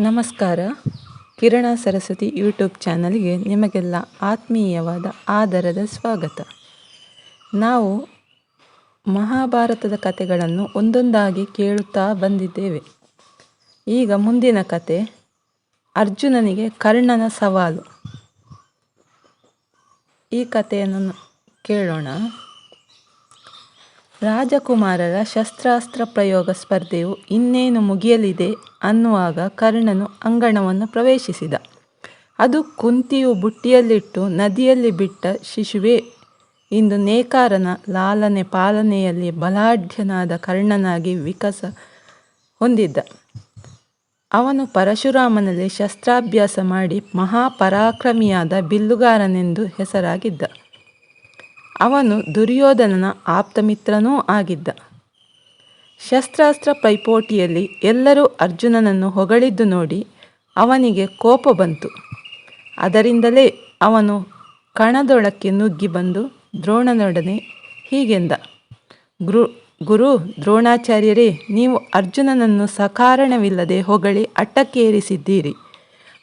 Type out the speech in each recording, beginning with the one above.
ನಮಸ್ಕಾರ. ಕಿರಣ ಸರಸ್ವತಿ ಯೂಟ್ಯೂಬ್ ಚಾನಲ್ಗೆ ನಿಮಗೆಲ್ಲ ಆತ್ಮೀಯವಾದ ಆದರದ ಸ್ವಾಗತ. ನಾವು ಮಹಾಭಾರತದ ಕಥೆಗಳನ್ನು ಒಂದೊಂದಾಗಿ ಕೇಳುತ್ತಾ ಬಂದಿದ್ದೇವೆ. ಈಗ ಮುಂದಿನ ಕತೆ ಅರ್ಜುನನಿಗೆ ಕರ್ಣನ ಸವಾಲು. ಈ ಕಥೆಯನ್ನು ಕೇಳೋಣ. ರಾಜಕುಮಾರರ ಶಸ್ತ್ರಾಸ್ತ್ರ ಪ್ರಯೋಗ ಸ್ಪರ್ಧೆಯು ಇನ್ನೇನು ಮುಗಿಯಲಿದೆ ಅನ್ನುವಾಗ ಕರ್ಣನು ಅಂಗಣವನ್ನು ಪ್ರವೇಶಿಸಿದ. ಅದು ಕುಂತಿಯು ಬುಟ್ಟಿಯಲ್ಲಿಟ್ಟು ನದಿಯಲ್ಲಿ ಬಿಟ್ಟ ಶಿಶುವೇ. ಇಂದು ನೇಕಾರನ ಲಾಲನೆ ಪಾಲನೆಯಲ್ಲಿ ಬಲಾಢ್ಯನಾದ ಕರ್ಣನಾಗಿ ವಿಕಸ ಹೊಂದಿದ್ದ. ಅವನು ಪರಶುರಾಮನಲ್ಲಿ ಶಸ್ತ್ರಾಭ್ಯಾಸ ಮಾಡಿ ಮಹಾಪರಾಕ್ರಮಿಯಾದ ಬಿಲ್ಲುಗಾರನೆಂದು ಹೆಸರಾಗಿದ್ದ. ಅವನು ದುರ್ಯೋಧನನ ಆಪ್ತಮಿತ್ರನೂ ಆಗಿದ್ದ. ಶಸ್ತ್ರಾಸ್ತ್ರ ಪೈಪೋಟಿಯಲ್ಲಿ ಎಲ್ಲರೂ ಅರ್ಜುನನನ್ನು ಹೊಗಳಿದ್ದು ನೋಡಿ ಅವನಿಗೆ ಕೋಪ ಬಂತು. ಅದರಿಂದಲೇ ಅವನು ಕಣದೊಳಕ್ಕೆ ನುಗ್ಗಿ ಬಂದು ದ್ರೋಣನೊಡನೆ ಹೀಗೆಂದ, ಗುರು ಗುರು, ದ್ರೋಣಾಚಾರ್ಯರೇ, ನೀವು ಅರ್ಜುನನನ್ನು ಸಕಾರಣವಿಲ್ಲದೆ ಹೊಗಳಿ ಅಟ್ಟಕ್ಕೇರಿಸಿದ್ದೀರಿ.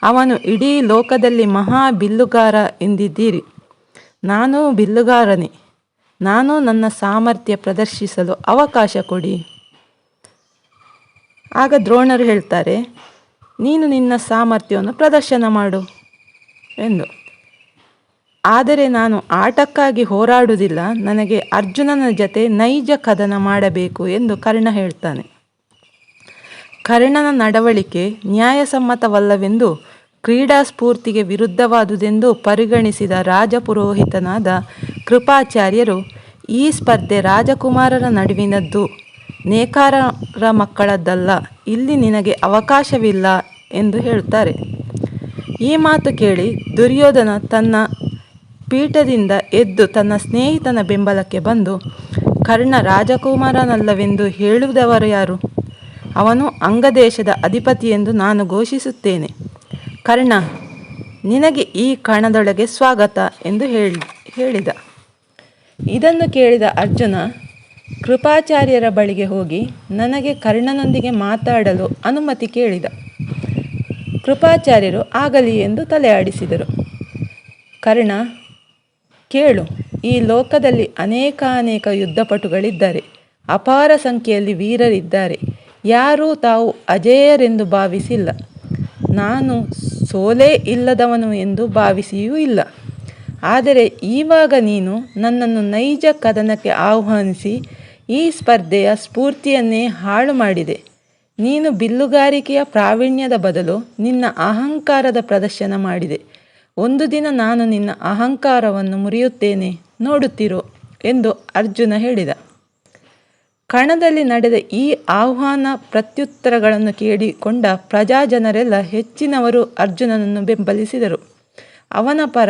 ಅವನು ಇಡೀ ಲೋಕದಲ್ಲಿ ಮಹಾ ಬಿಲ್ಲುಗಾರ ಎಂದಿದ್ದೀರಿ. ನಾನೂ ಬಿಲ್ಲುಗಾರನೇ. ನಾನು ನನ್ನ ಸಾಮರ್ಥ್ಯ ಪ್ರದರ್ಶಿಸಲು ಅವಕಾಶ ಕೊಡಿ. ಆಗ ದ್ರೋಣರು ಹೇಳ್ತಾರೆ, ನೀನು ನಿನ್ನ ಸಾಮರ್ಥ್ಯವನ್ನು ಪ್ರದರ್ಶನ ಮಾಡು ಎಂದು. ಆದರೆ ನಾನು ಆಟಕ್ಕಾಗಿ ಹೋರಾಡುವುದಿಲ್ಲ, ನನಗೆ ಅರ್ಜುನನ ಜತೆ ನೈಜ ಕದನ ಮಾಡಬೇಕು ಎಂದು ಕರ್ಣ ಹೇಳ್ತಾನೆ. ಕರ್ಣನ ನಡವಳಿಕೆ ನ್ಯಾಯಸಮ್ಮತವಲ್ಲವೆಂದು ಕ್ರೀಡಾ ಸ್ಫೂರ್ತಿಗೆ ವಿರುದ್ಧವಾದುದೆಂದು ಪರಿಗಣಿಸಿದ ರಾಜಪುರೋಹಿತನಾದ ಕೃಪಾಚಾರ್ಯರು ಈ ಸ್ಪರ್ಧೆ ರಾಜಕುಮಾರರ ನಡುವಿನದ್ದು. ನೇಕಾರರ ಮಕ್ಕಳದ್ದಲ್ಲ, ಇಲ್ಲಿ ನಿನಗೆ ಅವಕಾಶವಿಲ್ಲ ಎಂದು ಹೇಳುತ್ತಾರೆ. ಈ ಮಾತು ಕೇಳಿ ದುರ್ಯೋಧನ ತನ್ನ ಪೀಠದಿಂದ ಎದ್ದು ತನ್ನ ಸ್ನೇಹಿತನ ಬೆಂಬಲಕ್ಕೆ ಬಂದು, ಕರ್ಣ ರಾಜಕುಮಾರನಲ್ಲವೆಂದು ಹೇಳುವುದವರು ಯಾರು? ಅವನು ಅಂಗದೇಶದ ಅಧಿಪತಿ ಎಂದು ನಾನು ಘೋಷಿಸುತ್ತೇನೆ. ಕರ್ಣ, ನಿನಗೆ ಈ ಕಣದೊಳಗೆ ಸ್ವಾಗತ ಎಂದು ಹೇಳಿ, ಹೇಳಿದ. ಇದನ್ನು ಕೇಳಿದ ಅರ್ಜುನ, ಕೃಪಾಚಾರ್ಯರ ಬಳಿಗೆ ಹೋಗಿ ನನಗೆ ಕರ್ಣನೊಂದಿಗೆ ಮಾತಾಡಲು ಅನುಮತಿ ಕೇಳಿದ. ಕೃಪಾಚಾರ್ಯರು ಆಗಲಿ ಎಂದು ತಲೆಯಾಡಿಸಿದರು. ಕರ್ಣ, ಕೇಳು, ಈ ಲೋಕದಲ್ಲಿ ಅನೇಕಾನೇಕ ಯುದ್ಧಪಟುಗಳಿದ್ದಾರೆ. ಅಪಾರ ಸಂಖ್ಯೆಯಲ್ಲಿ ವೀರರಿದ್ದಾರೆ. ಯಾರೂ ತಾವು ಅಜೇಯರೆಂದು ಭಾವಿಸಿಲ್ಲ. ನಾನು ಸೋಲೇ ಇಲ್ಲದವನು ಎಂದು ಭಾವಿಸಿಯೂ ಇಲ್ಲ. ಆದರೆ ಈವಾಗ ನೀನು ನನ್ನನ್ನು ನೈಜ ಕದನಕ್ಕೆ ಆಹ್ವಾನಿಸಿ ಈ ಸ್ಪರ್ಧೆಯ ಸ್ಫೂರ್ತಿಯನ್ನೇ ಹಾಳು ಮಾಡಿದೆ. ನೀನು ಬಿಲ್ಲುಗಾರಿಕೆಯ ಪ್ರಾವೀಣ್ಯದ ಬದಲು ನಿನ್ನ ಅಹಂಕಾರದ ಪ್ರದರ್ಶನ ಮಾಡಿದೆ. ಒಂದು ದಿನ ನಾನು ನಿನ್ನ ಅಹಂಕಾರವನ್ನು ಮುರಿಯುತ್ತೇನೆ ನೋಡುತ್ತಿರೋ ಎಂದು ಅರ್ಜುನ ಹೇಳಿದ. ಕಣದಲ್ಲಿ ನಡೆದ ಈ ಆಹ್ವಾನ ಪ್ರತ್ಯುತ್ತರಗಳನ್ನು ಕೇಳಿಕೊಂಡ ಪ್ರಜಾಜನರೆಲ್ಲ ಹೆಚ್ಚಿನವರು ಅರ್ಜುನನನ್ನು ಬೆಂಬಲಿಸಿದರು. ಅವನ ಪರ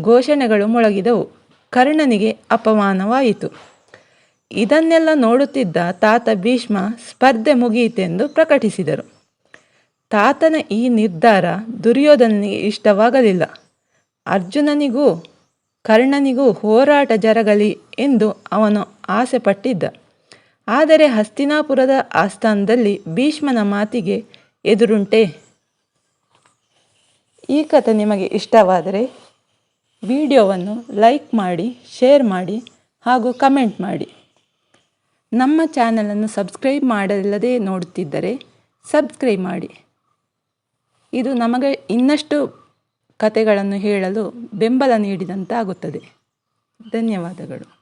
ಘೋಷಣೆಗಳು ಮೊಳಗಿದವು. ಕರ್ಣನಿಗೆ ಅಪಮಾನವಾಯಿತು. ಇದನ್ನೆಲ್ಲ ನೋಡುತ್ತಿದ್ದ ತಾತ ಭೀಷ್ಮ ಸ್ಪರ್ಧೆ ಮುಗಿಯಿತೆಂದು ಪ್ರಕಟಿಸಿದರು. ತಾತನ ಈ ನಿರ್ಧಾರ ದುರ್ಯೋಧನನಿಗೆ ಇಷ್ಟವಾಗಲಿಲ್ಲ. ಅರ್ಜುನನಿಗೂ ಕರ್ಣನಿಗೂ ಹೋರಾಟ ಜರಗಲಿ ಎಂದು ಅವನು ಆಸೆ ಪಟ್ಟಿದ್ದ ಆದರೆ ಹಸ್ತಿನಾಪುರದ ಆಸ್ಥಾನದಲ್ಲಿ ಭೀಷ್ಮನ ಮಾತಿಗೆ ಎದುರುಂಟೆ. ಈ ಕಥೆ ನಿಮಗೆ ಇಷ್ಟವಾದರೆ ವಿಡಿಯೋವನ್ನು ಲೈಕ್ ಮಾಡಿ, ಶೇರ್ ಮಾಡಿ ಹಾಗೂ ಕಮೆಂಟ್ ಮಾಡಿ. ನಮ್ಮ ಚಾನಲನ್ನು ಸಬ್ಸ್ಕ್ರೈಬ್ ಮಾಡಲ್ಲದೆ ನೋಡುತ್ತಿದ್ದರೆ ಸಬ್ಸ್ಕ್ರೈಬ್ ಮಾಡಿ. ಇದು ನಮಗೆ ಇನ್ನಷ್ಟು ಕತೆಗಳನ್ನು ಹೇಳಲು ಬೆಂಬಲ ನೀಡಿದಂತಾಗುತ್ತದೆ. ಧನ್ಯವಾದಗಳು.